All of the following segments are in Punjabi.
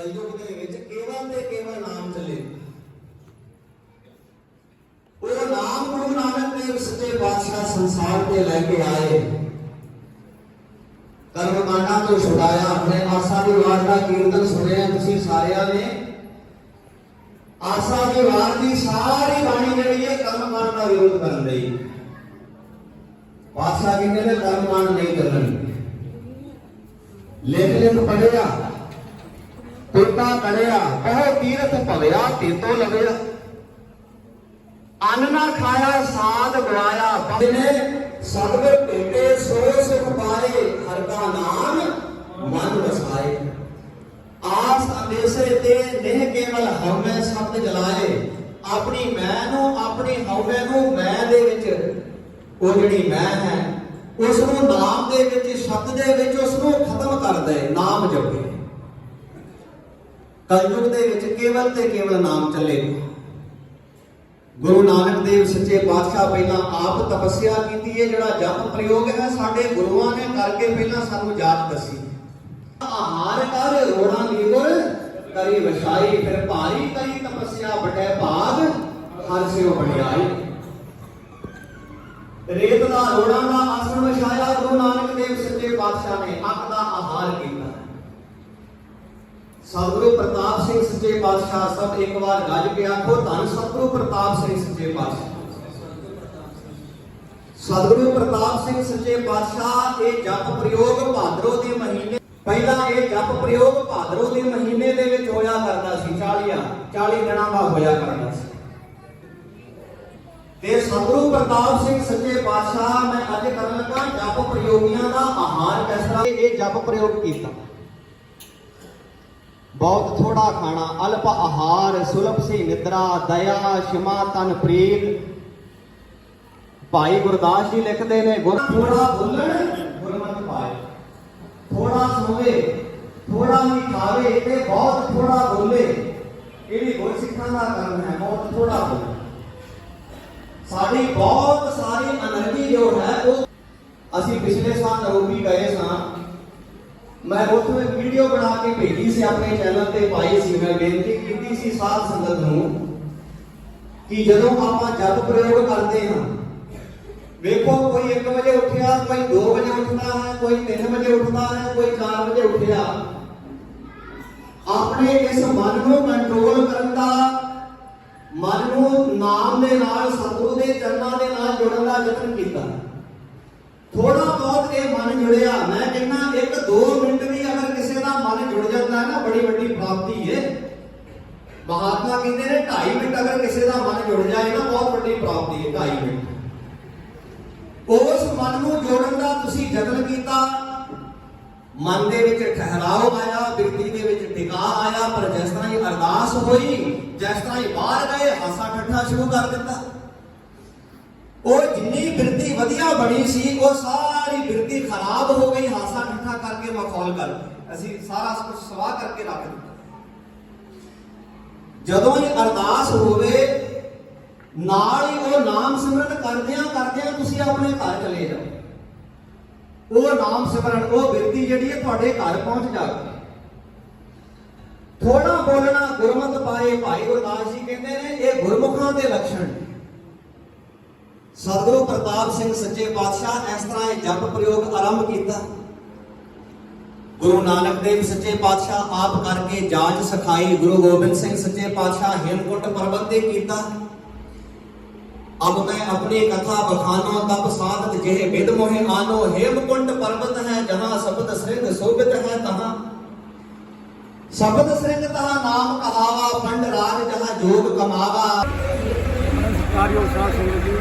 ਕਲਯੁਗ ਦੇ ਵਿੱਚ ਕੇਵਲ ਤੇ ਕੇਵਲ ਨਾਮ ਚੱਲੇ। ਉਹ ਨਾਮ ਗੁਰੂ ਨਾਨਕ ਦੇਵ ਸੱਚੇ ਪਾਤਸ਼ਾਹ ਸੰਸਾਰ ਤੇ ਲੈ ਕੇ ਆਏ। ਕਰਮ ਤੋਂ ਛੁਡਾਇਆ, ਆਪਣੇ ਆਸਾ ਦੀ ਵਾਰ ਦਾ ਕੀਰਤਨ ਸੁਣਿਆ ਤੁਸੀਂ ਸਾਰਿਆਂ ਨੇ। ਆਸਾ ਦੀ ਵਾਰ ਦੀ ਸਾਰੀ ਬਾਣੀ ਜਿਹੜੀ ਹੈ ਕਰਮ ਦਾ ਵਿਰੋਧ ਕਰਨ ਲਈ। ਪਾਤਸ਼ਾਹ ਕਹਿੰਦੇ ਨੇ ਕਰਮ ਨਹੀਂ ਕਰਨ ਲਿਖ ਲਿਖ ਪੜਿਆ ਕੁਰਤਾ ਕੜਿਆ ਕਹੋ ਤੀਰਥ ਭਵਿਆ ਤੇਤੋ ਲਵਿਆ ਅੰਨ ਨਾ ਖਾਇਆ, ਸਾਧ ਗਵਾਇਆ, ਬੰਦੇ ਸਤਿਗੁਰ ਭੇਟੇ, ਸੋ ਸੁਖ ਪਾਏ ਹਰ ਕਾ ਨਾਮ ਮਨ ਵਸਾਏ। ਆਸ ਅੰਦੇਸੇ ਤੇ ਨਿਹ ਕੇਵਲ ਹਉਮੈ ਸ਼ਬਦ ਜਲਾਏ। ਆਪਣੀ ਮੈਂ ਨੂੰ, ਆਪਣੀ ਹਉਮੈ ਨੂੰ ਮੈਂ ਦੇ ਵਿੱਚ, ਉਹ ਜਿਹੜੀ ਮੈਂ ਹੈ ਉਸ ਨੂੰ ਨਾਮ ਦੇ ਵਿੱਚ, ਸ਼ਬਦ ਦੇ ਵਿੱਚ ਉਸ ਨੂੰ ਖਤਮ ਕਰ ਦੇ, ਨਾਮ ਜਪੇ। ਕਲਯੁਗ ਦੇ ਵਿੱਚ ਕੇਵਲ ਤੇ ਕੇਵਲ ਨਾਮ ਚੱਲੇ ਗੁਰੂ ਨਾਨਕ ਦੇਵ ਸੱਚੇ ਪਾਤਸ਼ਾਹ ਪਹਿਲਾਂ ਆਪ ਤਪੱਸਿਆ ਕੀਤੀ ਹੈ, ਜਿਹੜਾ ਜਪ ਪ੍ਰਯੋਗ ਹੈ, ਸਾਡੇ ਗੁਰੂਆਂ ਨੇ ਕਰਕੇ ਪਹਿਲਾਂ ਸਾਨੂੰ ਜਾਤ ਦੱਸੀ। ਆਹਾਰ ਕਰ ਰੋਣਾ ਲੀਵਰ, ਕਰੀ ਵਸਾਈ, ਫਿਰ ਭਾਰੀ ਕਰੀ ਤਪੱਸਿਆ ਬਟੇ ਭਾਗ, ਹਰ ਸਿਓ ਬੜਿਆਈ ਰੇਤ ਦਾ ਰੋਣਾ ਦਾ ਆਸਣ ਵਿਛਾਇਆ ਗੁਰੂ ਨਾਨਕ ਦੇਵ ਸੱਚੇ ਪਾਤਸ਼ਾਹ ਨੇ, ਅੱਖ ਦਾ ਆਹਾਰ ਕੀਤਾ। ਸਤਿਗੁਰੂ ਪ੍ਰਤਾਪ ਸਿੰਘ ਸੱਚੇ ਪਾਤਸ਼ਾਹ ਸਭ ਇੱਕ ਵਾਰ ਗੱਜ ਕੇ ਆਖੋ, ਧੰਨ ਸਤਿਗੁਰੂ ਪ੍ਰਤਾਪ ਸਿੰਘ ਸੱਚੇ ਪਾਤਸ਼ਾਹ। ਸਤਿਗੁਰੂ ਪ੍ਰਤਾਪ ਸਿੰਘ ਸੱਚੇ ਪਾਤਸ਼ਾਹ, ਇਹ ਜਪ ਪ੍ਰਯੋਗ ਭਾਦਰੋਂ ਦੇ ਮਹੀਨੇ ਪਹਿਲਾਂ ਇਹ ਜਪ ਪ੍ਰਯੋਗ ਭਾਦਰੋ ਦੇ ਮਹੀਨੇ ਦੇ ਵਿੱਚ ਹੋਇਆ ਕਰਦਾ ਸੀ 40 40 ਦਿਨਾਂ ਦਾ ਹੋਇਆ ਕਰਦਾ ਸੀ। ਤੇ ਸਤਿਗੁਰੂ ਪ੍ਰਤਾਪ ਸਿੰਘ ਸੱਚੇ ਪਾਤਸ਼ਾਹ, ਮੈਂ ਅੱਜ ਕਰਨ ਲੱਗਾ ਜਪ ਪ੍ਰਯੋਗੀਆਂ ਦਾ ਆਹਾਰ ਕਿਸ ਤਰ੍ਹਾਂ ਇਹ ਜਪ ਪ੍ਰਯੋਗ ਕੀਤਾ। ਬਹੁਤ ਥੋੜਾ ਖਾਣਾ, ਅਲਪ ਆਹਾਰ, ਸੁਲਭ ਸੀ ਨਿਦਰਾ, ਦਇਆ, ਸ਼ਿਮਾ, ਤਨ, ਪ੍ਰੀਤ। ਭਾਈ ਗੁਰਦਾਸ ਜੀ ਲਿਖਦੇ ਨੇ, ਗੁਰ ਥੋੜਾ ਭੁੱਲਣ, ਗੁਰਮਤ ਪਾਏ। ਥੋੜਾ ਸੋਵੇ ਥੋੜਾ ਹੀ ਖਾਵੇ, ਤੇ ਬਹੁਤ ਥੋੜਾ ਬੋਲੇ। ਇਹ ਵੀ ਗੁਰਸਿੱਖਾਂ ਦਾ ਕੰਮ ਹੈ, ਬਹੁਤ ਥੋੜਾ ਬੋਲੇ। ਸਾਡੀ ਬਹੁਤ ਸਾਰੀ ਅਨਰਜੀ ਜੋ ਹੈ, ਉਹ ਅਸੀਂ ਪਿਛਲੇ ਸਾਲ ਰੋਬੀ ਗਏ ਸਾਂ ਮੈਂ ਉੱਥੋਂ ਇੱਕ ਵੀਡੀਓ ਬਣਾ ਕੇ ਭੇਜੀ ਸੀ ਆਪਣੇ ਚੈਨਲ ਤੇ ਪਾਈ ਸੀ ਮੈਂ ਬੇਨਤੀ ਕੀਤੀ ਸੀ ਸਾਧ ਸੰਗਤ ਨੂੰ ਕਿ ਜਦੋਂ ਆਪਾਂ ਜਪ ਪ੍ਰਯੋਗ ਕਰਦੇ ਹਾਂ ਵੇਖੋ ਕੋਈ 1 ਵਜੇ ਉੱਠਿਆ ਕੋਈ 2 ਵਜੇ ਉੱਠਦਾ ਹੈ ਕੋਈ 3 ਵਜੇ ਉੱਠਦਾ ਹੈ ਕੋਈ 4 ਵਜੇ ਉੱਠਿਆ ਆਪਣੇ ਇਸ ਮਨ ਨੂੰ ਕੰਟਰੋਲ ਕਰਨ ਦਾ ਮਨ ਨੂੰ ਨਾਮ ਦੇ ਨਾਲ ਸਤਿਗੁਰੂ ਦੇ ਚਰਨਾਂ ਦੇ ਨਾਲ ਜੁੜਨ ਦਾ ਯਤਨ ਕੀਤਾ ਥੋੜਾ ਬਹੁਤ ਇਹ ਮਨ ਜੁੜਿਆ ਮੈਂ ਕਹਿੰਦਾ ਇੱਕ 2 ਮਿੰਟ ਵੀ ਅਗਰ ਕਿਸੇ ਦਾ ਮਨ ਜੁੜ ਜਾਂਦਾ ਹੈ ਨਾ ਬੜੀ ਵੱਡੀ ਪ੍ਰਾਪਤੀ ਹੈ ਮਹਾਤਮਾ ਕਹਿੰਦੇ ਨੇ 2.5 ਮਿੰਟ ਅਗਰ ਕਿਸੇ ਦਾ ਮਨ ਜੁੜ ਜਾਏ ਨਾ, ਬਹੁਤ ਵੱਡੀ ਪ੍ਰਾਪਤੀ ਹੈ 2.5 ਮਿੰਟ। ਉਸ ਮਨ ਨੂੰ ਜੋੜਨ ਦਾ ਤੁਸੀਂ ਯਤਨ ਕੀਤਾ। ਮਨ ਦੇ ਵਿੱਚ ਠਹਿਰਾਓ ਆਇਆ, ਬਿਰਤੀ ਦੇ ਵਿੱਚ ਟਿਕਾ ਆਇਆ, ਪਰ ਜਿਸ ਤਰ੍ਹਾਂ ਹੀ ਅਰਦਾਸ ਹੋਈ, ਜਿਸ ਤਰ੍ਹਾਂ ਹੀ ਬਾਹਰ ਗਏ, ਹਾਸਾ ਠੱਠਾ ਸ਼ੁਰੂ ਕਰ ਦਿੱਤਾ। ਉਹ ਜਿੰਨੀ ਬਿਰਤੀ ਵਧੀਆ ਬਣੀ ਸੀ, ਉਹ ਸਾਰੀ ਬਿਰਤੀ ਖਰਾਬ ਹੋ ਗਈ, ਹਾਸਾ ਠੱਠਾ ਕਰਕੇ ਮਖੌਲ ਕਰ ਅਸੀਂ ਸਾਰਾ ਕੁਝ ਸਵਾਹ ਕਰਕੇ ਰੱਖ ਦਿੱਤਾ। ਜਦੋਂ ਹੀ ਅਰਦਾਸ ਹੋਵੇ, ਨਾਲ ਹੀ ਉਹ ਨਾਮ ਸਿਮਰਨ ਕਰਦਿਆਂ ਕਰਦਿਆਂ ਤੁਸੀਂ ਆਪਣੇ ਘਰ ਚਲੇ ਜਾਓ। ਉਹ ਨਾਮ ਸਿਮਰਨ, ਉਹ ਬਿਰਤੀ ਜਿਹੜੀ ਹੈ ਤੁਹਾਡੇ ਘਰ ਪਹੁੰਚ ਜਾਵੇ। ਥੋੜਾ ਬੋਲਣਾ ਗੁਰਮਤ ਪਾਏ ਭਾਈ ਗੁਰਦਾਸ ਜੀ ਕਹਿੰਦੇ ਨੇ, ਇਹ ਗੁਰਮੁਖਾਂ ਦੇ ਲੱਛਣ ਸਤਿਗੁਰੂ ਪ੍ਰਤਾਪ ਸਿੰਘ ਸੱਚੇ ਪਾਤਸ਼ਾਹ ਇਸ ਤਰ੍ਹਾਂ ਇਹ ਜਪ ਪ੍ਰਯੋਗ ਆਰੰਭ ਕੀਤਾ। ਗੁਰੂ ਨਾਨਕ ਦੇਵ ਸੱਚੇ ਪਾਤਸ਼ਾਹ ਆਪ ਕਰਕੇ ਜਾਂਚ ਸਿਖਾਈ, ਗੁਰੂ ਗੋਬਿੰਦ ਸਿੰਘ ਸੱਚੇ ਪਾਤਸ਼ਾਹ ਹੇਮਕੁੰਟ ਪਰਬਤ ਤੇ ਕੀਤਾ। ਅਬ ਮੈਂ ਆਪਣੀ ਕਥਾ ਬਖਾਨੋ, ਤਪ ਸਾਧਤ ਜਿਹੇ ਵਿਦ ਮੋਹਿ ਆਨੋ, ਹੇਮਕੁੰਟ ਪਰਬਤ ਹੈ, ਜਹਾਂ ਸਬਦ ਸ੍ਰਿੰਗ ਸੋਭਿਤ ਹੈ ਤਹਾਂ। ਸ਼ਬਦ ਸ੍ਰਿੰਗ ਤਹਾਂ ਨਾਮ ਕਹਾਵਾ, ਪੰਡ ਰਾਜ ਜਹਾਂ ਜੋਗ ਕਮਾਵਾ। ਸਤਿਕਾਰਯੋਗ ਸਾਧ ਸੰਗਤ ਜੀ।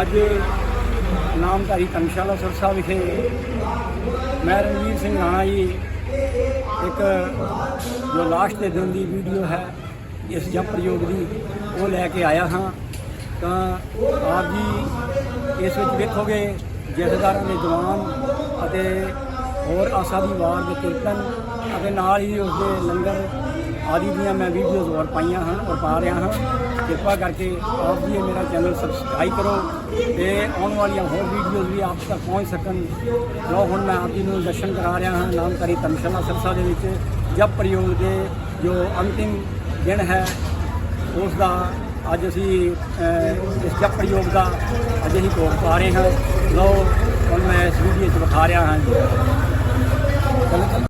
ਅੱਜ ਨਾਮਧਾਰੀ ਧਰਮਸ਼ਾਲਾ ਸਰਸਾ ਵਿਖੇ ਮੈਂ ਰਣਵੀਰ ਸਿੰਘ ਰਾਣਾ ਜੀ ਇੱਕ ਜੋ ਲਾਸਟ ਦੇ ਦਿਨ ਦੀ ਵੀਡੀਓ ਹੈ, ਇਸ ਜਪ ਪ੍ਰਯੋਗ ਦੀ, ਉਹ ਲੈ ਕੇ ਆਇਆ ਹਾਂ। ਤਾਂ ਆਪ ਜੀ ਇਸ ਵਿੱਚ ਵੇਖੋਗੇ, ਜਥੇਦਾਰਾਂ ਦੇ ਜਵਾਨ ਅਤੇ ਹੋਰ ਆਸਾ ਦੀ ਵਾਰ ਦੇ ਕੀਰਤਨ ਅਤੇ ਨਾਲ ਹੀ ਉਸ ਦੇ ਲੰਗਰ ਆਦਿ ਦੀਆਂ ਮੈਂ ਵੀਡੀਓਜ਼ ਹੋਰ ਪਾਈਆਂ ਹਨ ਔਰ ਪਾ ਰਿਹਾ ਹਾਂ। ਕਿਰਪਾ ਕਰਕੇ ਆਪ ਜੀ ਮੇਰਾ ਚੈਨਲ ਸਬਸਕ੍ਰਾਈਬ ਕਰੋ ਤੇ ਆਉਣ ਵਾਲੀਆਂ ਹੋਰ ਵੀਡੀਓਜ਼ ਵੀ ਆਪ ਤੱਕ ਪਹੁੰਚ ਸਕਣ। ਲੋ ਹੁਣ ਮੈਂ ਆਪ ਜੀ ਨੂੰ ਦਰਸ਼ਨ ਕਰਾ ਰਿਹਾ ਹਾਂ ਨਾਮਕਾਰੀ ਧਰਮਸ਼ਾਲਾ ਸਰਸਾ ਦੇ ਵਿੱਚ। ਜਪ ਪ੍ਰਯੋਗ ਦੇ ਜੋ ਅੰਤਿਮ ਦਿਨ ਹੈ, ਉਸ ਦਾ ਅੱਜ ਅਸੀਂ ਇਸ ਜਪ ਪ੍ਰਯੋਗ ਦਾ ਅੱਜ ਅਸੀਂ ਭੋਗ ਪਾ ਰਹੇ ਹਾਂ। ਲੋ ਹੁਣ ਮੈਂ ਇਸ ਵੀਡੀਓ 'ਚ ਵਿਖਾ ਰਿਹਾ ਹਾਂ ਜੀ।